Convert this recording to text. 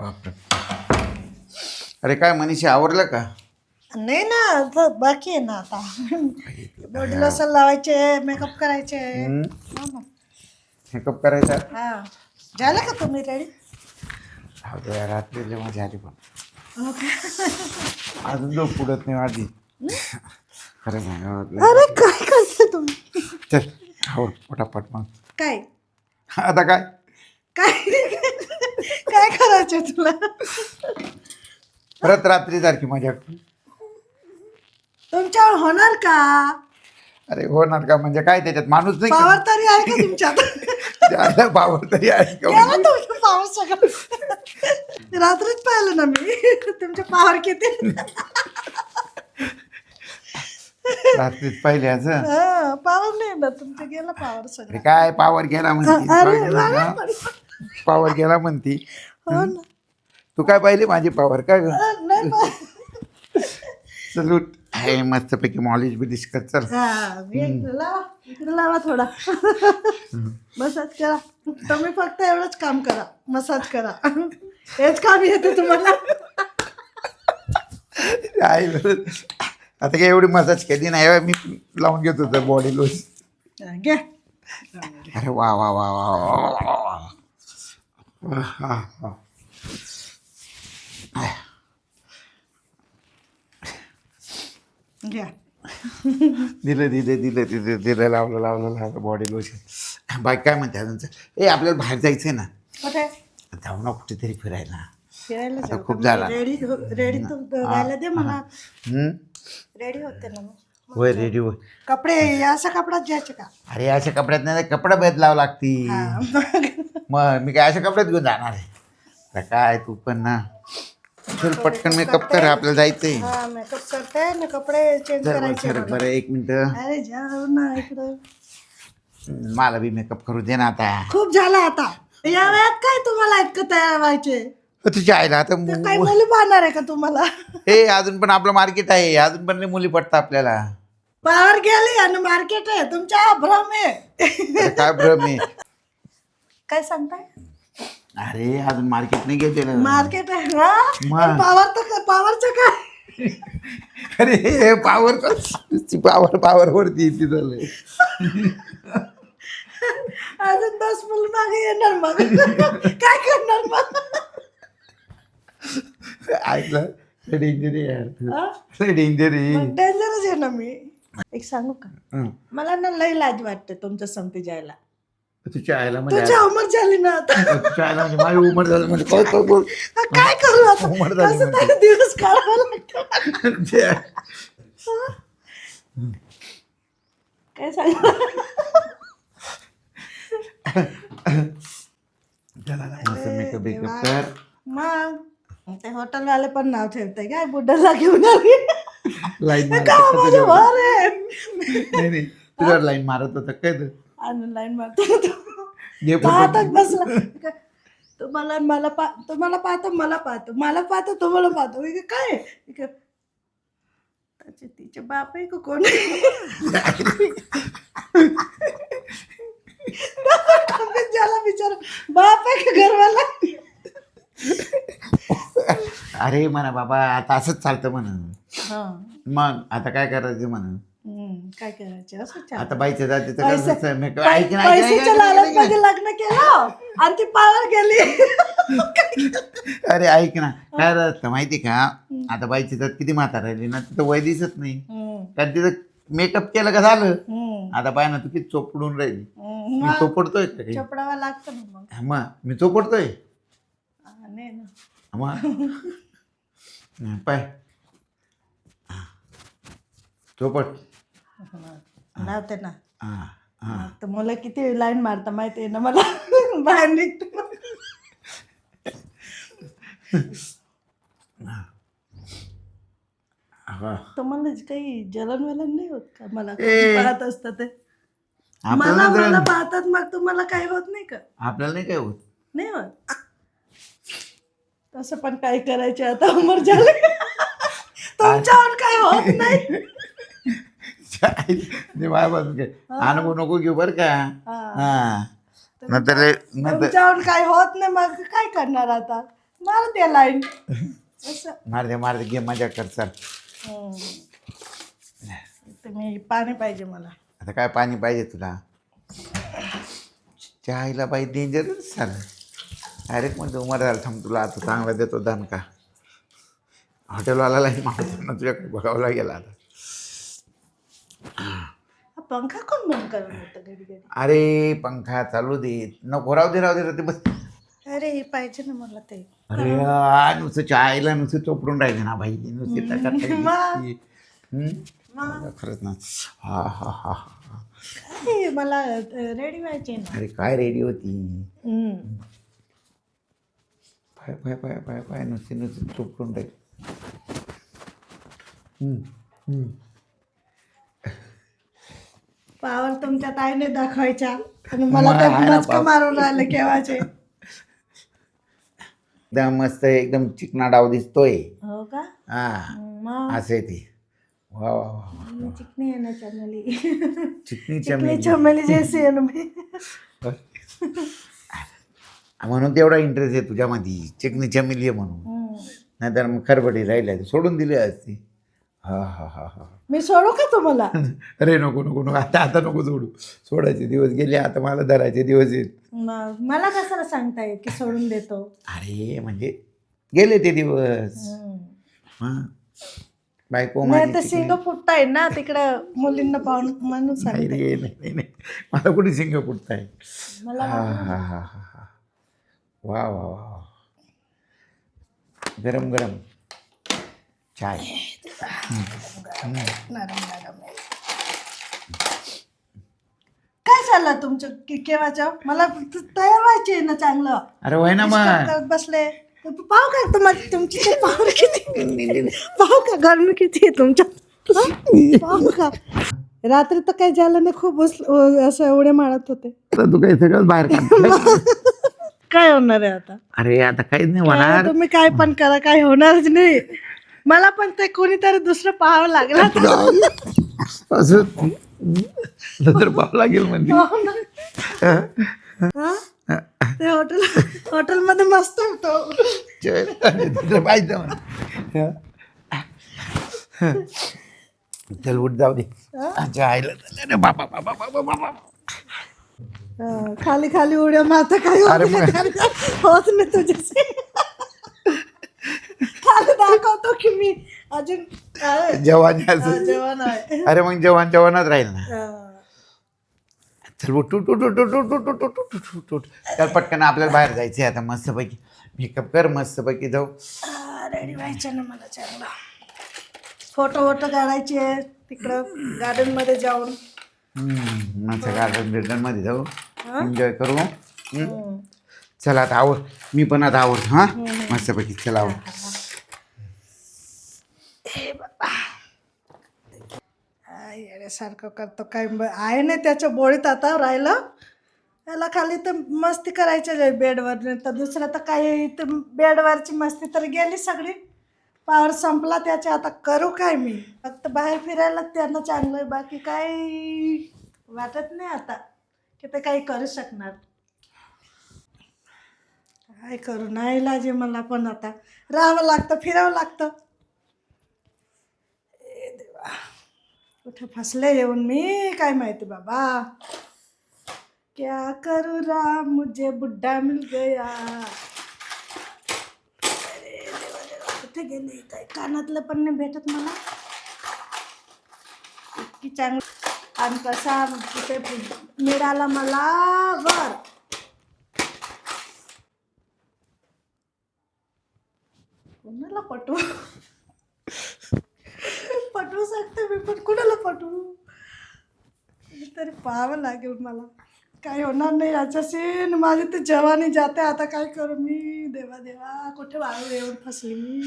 बापरे. अरे काय मनीषी आवरलं का? नाही ना आता बाकी आहे ना आता. बॉडी लोशन लावायचे मेकअप करायचे? हो ना. मेकअप करायचा? हा. झालं का तुम्ही रेडी यार, रात्री जेव्हा झाली पण. अजून जो पुढत नाही माझी. खरं सांगा वाटलं अरे काय करते तुम्ही? चल हो पटापट मग. काय? आता काय? काय? काय करायचं तुला? परत रात्री सारखी मजा तुमच्यावर होणार का? अरे होणार का? म्हणजे काय त्याच्यात? माणूस नाही पावर का? तरी आहे का तुमच्यात? पावर तरी आहे का गेला तुमचं पावर सगळं. रात्रीच पाहिलं ना मी. तुमचे पावर किती? रात्रीच पाहिले असं पावर नाही ना. तुमचं गेलं पावर सगळं. अरे काय पावर गेला अरे पडला. पावर गेला म्हणते. हो तू काय पाहिले माझी पावर काय ग? सलूट. आहे मस्तपैकी मॉलेज बी कर चल. हा, लावा थोडा. मसाज करा. तुम्ही फक्त एवढंच काम करा. मसाज करा. हेच काम येते तुम्हाला. आहे आता काय एवढी मसाज केली नाही बा, मी लावून घेतो तर बॉडी लोस घ्या. अरे वा वा वा वा, वा, वा. घ्या. दिलं दिलं दिलं दिलं दिलं लावलं लावलं लावलं बॉडी लोशन बाई काय म्हणते अजून ए आपल्याला बाहेर जायचंय ना. कुठे? जाऊ ना कुठेतरी फिरायला. फिरायला आता खूप झाला. रेडी रेडी तर दे मला. हम्म? रेडी होते ना मग. होय रेडी होय. कपडे अशा कपड्यात घ्यायचे का? अरे अशा कपड्यात नाही कपडा बदलावं लागती हा, मग? मग मी काय अशा कपड्यात घेऊन जाणार आहे? आता काय तू पण ना. चल पटकन मेकअप कर आपल्याला जायचंय. हा मेकअप करते ना कपडे चेंज बरं करायचे बरं एक मिनिट. अरे जाऊ ना इकडं. मला बी मेकअप करू दे ना आता. खूप झालं आता. या वयात काय तुम्हाला इतकं तयार व्हायचे तुझ्या आईला आता तर काही मुली पाहणार आहे का तुम्हाला? हे अजून पण आपलं मार्केट आहे. अजून पण नाही मुली पडतात आपल्याला. पावर गेली आणि मार्केट आहे. तुमच्या भ्रम आहे. अरे काय भ्रम आहे? काय सांगताय? अरे अजून मार्केट नाही गेलेलं. मार्केट आहे ना? मग. पावर तर पावरचं काय? अरे हे पावर पावर पावर वरती येते झालंय. अजून दस मुलं मागे येणार मग. काय करणार मग? ऐकलं? डेंजर आहे? डेंजर आहे डेंजरच आहे ना मी. एक सांगू का. मला ना लई लाज वाटते तुमच्या संगती जायला तुझ्या आईला म्हणजे उमर झाली ना आता. तुझ्या आईला म्हणजे माझी उमर झाली म्हणजे काय हा, काय करू आता? उमर झाली कसं म्हणजे. दिवस काढावं लागतं. काय सांग? चला मेकअप बेकअप कर. मग? ते हॉटेलवाले पण नाव ठेवते काय? बुड्डाला घेऊन आली. लाईन का माझं वर आहे नाही नाही. तुझ्यावर लाईन मारत होता काय तर ऑनलाईन मारतो घे पाहतात फोटो बसला. तुम्हाला मला पा तुम्हाला पाहतो मला पाहतो. मला पाहतो तुम्हाला पाहतो. मी काय? काय? मी काय, त्याचे तिचे बाप आहे का कोण? ज्याला विचार बाप आहे का घरवाला? अरे म्हणा बाबा आता असंच चालतं म्हणा. हा. मग आता काय करायचं म्हणा? हम्म, काय करायचे? असं. आता बाईचं जाते तर पैसे- कसं make- पै- ऐक ना, ऐक ना, ऐक पैशाच्या ना, ऐक लालचमध्ये ना. लग्न केलं आणि ती पावर गेली. अरे ऐक ना काय असतं माहिती का? आता बाईची जात किती म्हातार राहिली ना तिथं वय दिसत नाही. हम्म, कारण तिथं मेकअप केलं का झालं? हम्म, आता पाय ना तू किती चोपडून राहिली. हम्म. मी मग चोपडतोय का काही? चपडावं लागतं ना मग. मग मी चोपडतोय? हा, नाही ना. मग? हं, पाय. चोपट लावते ना. हा हा. तर मला किती लाईन मारता माहिती आहे ना मला? बाहेर निघतो. तुम्हाला काही जलन वलन नाही होत का? मला. पाहत असतं ते? मला मला पाहतात मग तुम्हाला काही होत नाही का? आपल्याला नाही काय होत. नाही होत. तसं पण काय करायचे आता उमर झाले. तुमच्यावर काही होत नाही. ते काय अनुभव नको घेऊ बर का. हा. हा. नंतर लय- नंतर तुमच्यावर काही होत नाही मग काय करणार आता? मार द्या लाईन असं. मार दे मार दे घे मजा कर चल. हम्म. तुम्ही पाणी पाहिजे मला. आता काय पाणी पाहिजे तुला? चहायला पाहिजे डेंजर चाल. अरे मग उमर झालं थांब तुला आता चांगला देतो दणका हॉटेलवाल्यालाही मारतो ना तुझ्याकडे बघावला गेला आता. पंखा कोण बंद करून होतं घडी घडी? अरे पंखा चालू दे. नको राहू दे राहू दे राहू दे बस. अरे हे पाहिजे ना मला ते. अरे नुसतं चहायला नुसतं चोपडून राहायचं ना भाई नुसती मग? हम्म? खरंच ना. हा हा हा हा. काय मला रेडी व्हायचे ना. अरे काय रेडी होती हम्म. पाय पाय पाय पाय पाय नुसते नुसते चोपडून. पावर तुमच्या ताईने दाखवायच्या. आणि मला मग ते आहे ना मचकं पाव. मारून राहिले केव्हाचे. एकदम मस्त एकदम चिकना डाव दिसतोय. हो का? हा असं ते. वा वा वा चिकनी आहे ना चमेली. चिकनी चमेली. चमेली जैसी आहे ना म्हणून तेवढा इंटरेस्ट आहे तुझ्यामध्ये. चिकनी चमेली आहे म्हणून. नाहीतर मग खरबडी राहिल्या सोडून दिली असती. हा हा हा हा. मी सोडू का तुम्हाला? अरे नको नको नको. आता आता नको सोडू. सोडायचे दिवस गेले आता मला धरायचे दिवस येत मला कशाला सांगताय की सोडून देतो? अरे म्हणजे गेले ते दिवस. हा. बायको माझी तर चिकनी- सिंग फुटताय ना तिकडं मुलींना पाहून म्हणून नाही सांगते रे नाही नाही नाही. मला कुठे सिंग फुटताय? मला हा हा हा हा. वा वा वा वा. गरम गरम. चाय. काय चाललं तुमचं? के- केव्हाच्या मला त- तयार व्हायचे ना चांगलं. अरे वय ना मग. करत बसले. पाहू का तुम्हाला तुमची ते पावर किती पाहू का गरमी किती आहे तुमच्या? पाहू का? रात्री तर काही झालं नाही खूप बस- असं एवढे मारत होते. आता तू काही सगळं बाहेर काढ काय होणार आहे आता? अरे आता काहीच नाही काय होणार. तुम्ही काय पण करा काय होणारच नाही. मला पण ते कोणीतरी दुसरं पाहावं लागलं असं नंतर पाहावं लागेल म्हणजे. हा? ते हॉटेल हॉटेलमध्ये मस्त होतो. चल, पाहिजे म्हणा. चल उठ जाऊ दे. अच्छा आईला अरे बाबा बाबा बाबा बाबा. हा, खाली खाली उड्या मारता काय होत अरे नाही त्याला. होत नाही तुझ्याशी खाली दाखवतो की मी अजून आहे. जवान हा, असं जेवण आहे अरे मग जवान जवानच राहील ना हा. चल उठ उठ उठ उठ उठ उठ उठ उठ उठ उठ उठ उठ चल पटकन आपल्याला बाहेर जायचं आहे आता मस्तपैकी मेकअप कर मस्तपैकी जाऊ हा, रेडी व्हायचं ना मला चांगला फोटो वोटो काढायचे तिकडं गार्डनमध्ये जाऊन हम्म, मस्त गार्डन बिर्डनमध्ये जाऊ हा? एन्जॉय करू. हम्म. चल आता आवर. मी पण आता आवड हां? मस्तपैकी. चल आवर. आय, येड्यासारखं करतो काय ब- आहे ना त्याच्या बोळीत आता राहिलं. त्याला खाली तर मस्ती करायच्या आहे बेडवर. नाही तर दुसरं तर काही इथं बेडवरची मस्ती तर गेली सगळी. पावर संपला त्याच्या. आता करू काय मी? फक्त बाहेर फिरायला त्यांना चांगलं आहे. बाकी काही वाटत नाही आता. की ते काही करू शकणार. काय करू? नाही लाजे मला पण आता. राहावं लागतं फिरावं लागतं. ए देवा. कुठे फसले येऊन मी? काय माहिती बाबा. क्या करू राम? मुझे बुड्ढा मिल गया. अरे देवा देवा. कुठे गेले? काय कानातलं पण नाही भेटत मला. इतकी चांगली आणि कसा कुठे मिळाला मला? वर. कोणाला पटवू? पटवू सांगते मी पण कुणाला पटवू? तरी पाहावं लागेल मला. काही होणार नाही याच्याशी माझी तर जवानी जाते. आता काय करू मी? देवा देवा कुठे वाळू येऊन फसली मी?